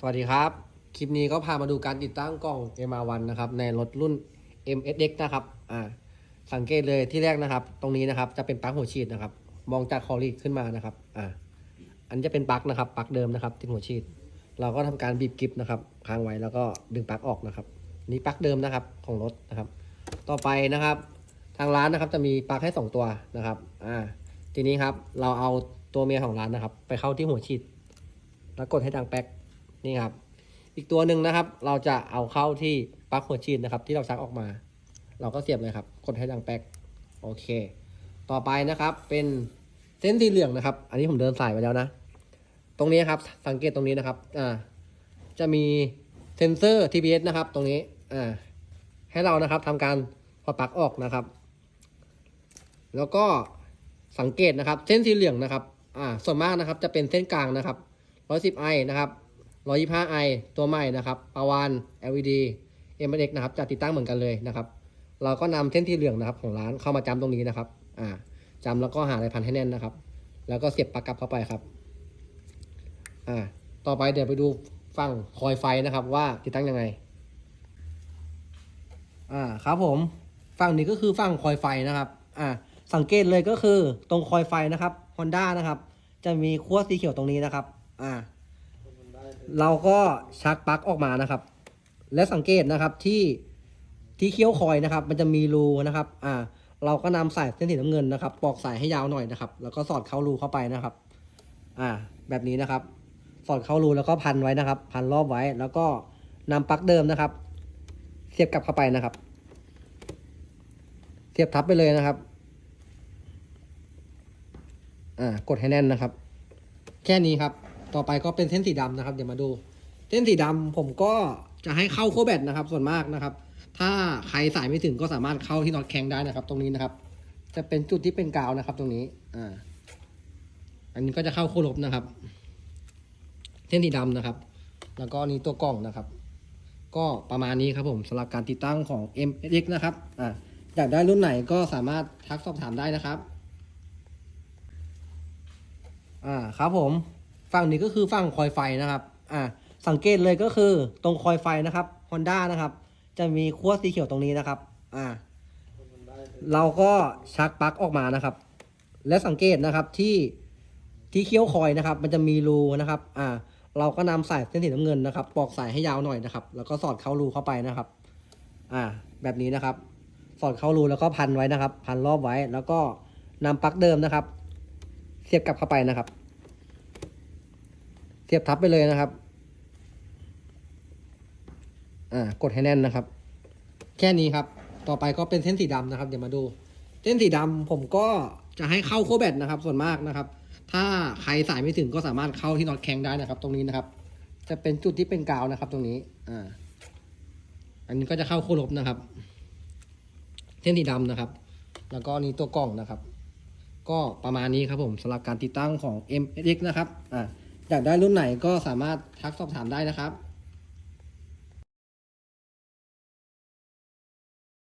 สวัสดีครับ คลิปนี้ก็พามาดูการติดตั้งกล่อง MR1 นะครับในรถรุ่น MSX นะครับอ่าสังเกตเลยที่แรกนะครับ ตรงนี้นะครับจะเป็นปลั๊กหัวฉีดนะครับ มองจากคอรีดขึ้นมานะครับอ่าอันจะเป็นปลั๊กนะครับปลั๊กเดิมนะครับที่หัวฉีด เราก็ทำการบีบกิฟนะครับค้างไว้แล้วก็ดึงปลั๊กออกนะครับนนี่ปลั๊กเดิมนะครับของรถนะครับ ต่อไปนะครับ ทางร้านนะครับจะมีปลั๊กให้สองตัวนะครับอ่าทีนี้ครับเราเอาตัวเมียของร้านนะครับ ไปเข้าที่หัวฉีด แล้วกดให้ดังแป๊ก นี่ครับ อีกตัวหนึ่งนะครับ เราจะเอาเข้าที่ปลั๊กหัวฉีดนะครับ ที่เราชักออกมา เราก็เสียบเลยครับ กดให้ดังแป๊กโอเค ต่อไปนะครับ เป็นเส้นสีเหลืองนะครับ อันนี้ผมเดินสายไปแล้วนะ ตรงนี้ครับ สังเกตตรงนี้นะครับ อ่า จะมีเซนเซอร์ TPS นะครับ ตรงนี้ อ่า ให้เรานะครับทำการพอปลั๊กออกนะครับ แล้วก็สังเกตนะครับ เส้นสีเหลืองนะครับ อ่า ส่วนมากนะครับ จะเป็นเส้นกลางนะครับ 110 i นะครับ 125 i ตัวใหม่นะครับปาวาน LED m x นะครับจะติดตั้งเหมือนกันเลยนะครับ เราก็นำเส้นที่เหลืองนะครับของร้านเข้ามาจำตรงนี้นะครับ อ่าจำแล้วก็หาอะไรพันให้แน่นนะครับ แล้วก็เสียบปลั๊กกลับเข้าไปครับ อ่า ต่อไปเดี๋ยวไปดูฝั่งคอยไฟนะครับ ว่าติดตั้งยังไง อ่า ครับผมฝั่งนี้ก็คือฝั่งคอยไฟนะครับ อ่า สังเกตเลยก็คือตรงคอยไฟนะครับ Honda นะครับ จะมีขั้วสีเขียวตรงนี้นะครับ อ่า เราก็ชักปลั๊กออกมานะครับ และสังเกตนะครับที่ที่เคี้ยวคอยนะครับ มันจะมีรูนะครับ อ่า เราก็นำสายเส้นสีน้ำเงินนะครับ ปอกสายให้ยาวหน่อยนะครับ แล้วก็สอดเข้ารูเข้าไปนะครับ อ่า แบบนี้นะครับ สอดเข้ารูแล้วก็พันไว้นะครับ พันรอบไว้ แล้วก็นำปลั๊กเดิมนะครับ เสียบกลับเข้าไปนะครับ เสียบทับไปเลยนะครับ อ่า กดให้แน่นนะครับ แค่นี้ครับ ต่อไปก็เป็นเส้นสีดำนะครับ เดี๋ยวมาดู เส้นสีดำผมก็จะให้เข้าโคแบตนะครับ ส่วนมากนะครับ ถ้าใครสายไม่ถึงก็สามารถเข้าที่น็อตแข็งได้นะครับ ตรงนี้นะครับ จะเป็นจุดที่เป็นกาวนะครับ ตรงนี้ อ่า อันนี้ก็จะเข้าโคลบนะครับ เส้นสีดำนะครับ แล้วก็นี่ตัวกล่องนะครับ ก็ประมาณนี้ครับผมสำหรับการติดตั้งของ m x นะครับ อ่าอยากได้รุ่นไหนก็สามารถทักสอบถามได้นะครับ อ่า ครับผม ฝั่งนี้ก็คือฝั่งคอยไฟนะครับ อ่า สังเกตเลยก็คือตรงคอยไฟนะครับ Honda นะครับ จะมีขั้วสีเขียวตรงนี้นะครับ อ่า เราก็ชักปลั๊กออกมานะครับ และสังเกตนะครับที่ที่เคี้ยวคอยนะครับ มันจะมีรูนะครับ อ่า เราก็นำสายเส้นสีน้ำเงินนะครับ ปอกสายให้ยาวหน่อยนะครับ แล้วก็สอดเข้ารูเข้าไปนะครับ อ่า แบบนี้นะครับ สอดเข้ารูแล้วก็พันไว้นะครับ พันรอบไว้ แล้วก็นำปลั๊กเดิมนะครับ เสียบกลับเข้าไปนะครับ เสียบทับไปเลยนะครับ อ่ากดให้แน่นนะครับ แค่นี้ครับ ต่อไปก็เป็นเส้นสีดำนะครับ เดี๋ยวมาดู เส้นสีดำผมก็จะให้เข้าโคแบตนะครับ ส่วนมากนะครับ ถ้าใครสายไม่ถึงก็สามารถเข้าที่น็อตแข็งได้นะครับ ตรงนี้นะครับ จะเป็นจุดที่เป็นกาวนะครับ ตรงนี้ อ่า อันนี้ก็จะเข้าโคลบนะครับ เส้นสีดำนะครับ แล้วก็นี่ตัวกล่องนะครับ ก็ประมาณนี้ครับผมสำหรับการติดตั้งของ m x นะครับ อ่า อยากได้รุ่นไหนก็สามารถทักสอบถามได้นะครับ